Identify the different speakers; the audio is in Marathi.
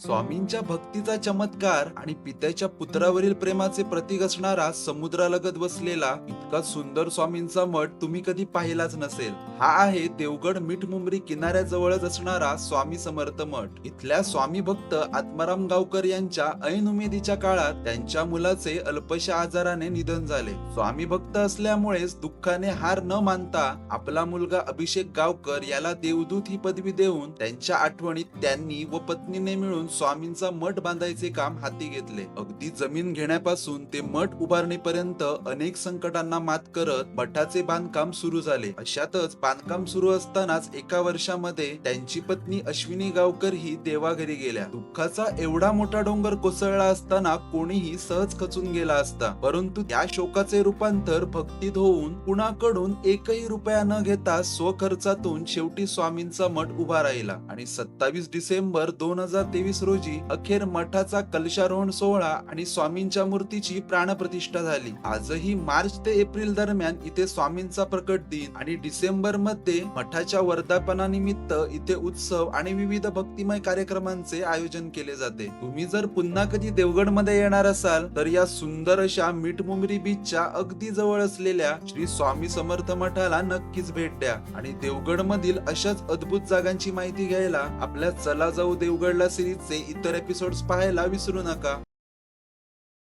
Speaker 1: स्वामींच्या भक्तीचा चमत्कार आणि पित्याच्या पुत्रावरील प्रेमाचे प्रतीक असणारा समुद्रालगत बसलेला इतका सुंदर स्वामींचा मठ तुम्ही कधी पाहिलाच नसेल. हा आहे देवगड मिठमुंबरी किनाऱ्याजवळच असणारा स्वामी समर्थ मठ. इथल्या स्वामी भक्त आत्माराम गावकर यांच्या ऐन उमेदीच्या काळात त्यांच्या मुलाचे अल्पशा आजाराने निधन झाले. स्वामी भक्त असल्यामुळेच दुःखाने हार न मानता आपला मुलगा अभिषेक गावकर याला देवदूत ही पदवी देऊन त्यांच्या आठवणीत त्यांनी व पत्नीने मिळून स्वामींचा मठ बांधायचे काम हाती घेतले. अगदी जमीन घेण्यापासून ते मठ उभारणीपर्यंत अनेक संकटांना मात करत मठाचे बांधकाम सुरू झाले. अशातच बांधकाम सुरू असतानाच एका वर्षामध्ये त्यांची पत्नी अश्विनी गावकर ही देवाघरी गेल्या. दुःखाचा एवढा मोठा डोंगर कोसळला असताना कोणीही सहज खचून गेला असता. परंतु त्या शोकाचे रूपांतर भक्तीत होऊन कुणाकडून एकही रुपया न घेता स्वखर्चातून शेवटी स्वामींचा मठ उभा राहिला. आणि सत्तावीस डिसेंबर दोन हजार तेवीस रोजी अखेर मठाचा कलशारोहण सोहळा आणि स्वामींच्या मूर्तीची प्राणप्रतिष्ठा झाली. आजही मार्च ते एप्रिल दरम्यान इथे स्वामींचा प्रकट दिन आणि डिसेंबरमध्ये मठाच्या वर्धापनानिमित्त इथे उत्सव आणि विविध भक्तिमय कार्यक्रमांचे आयोजन केले जाते. तुम्ही जर पुन्हा कधी देवगडमध्ये येणार असाल तर या सुंदर अशा मिठमुंबरी बीचच्या अगदी जवळ असलेल्या श्री स्वामी समर्थ मठाला नक्कीच भेट द्या आणि देवगड मधील अशाच अद्भुत जागांची माहिती घ्यायला आपल्या चला जाऊ देवगडला सिरीजचे इतर एपिसोड्स पाहायला विसरू नका.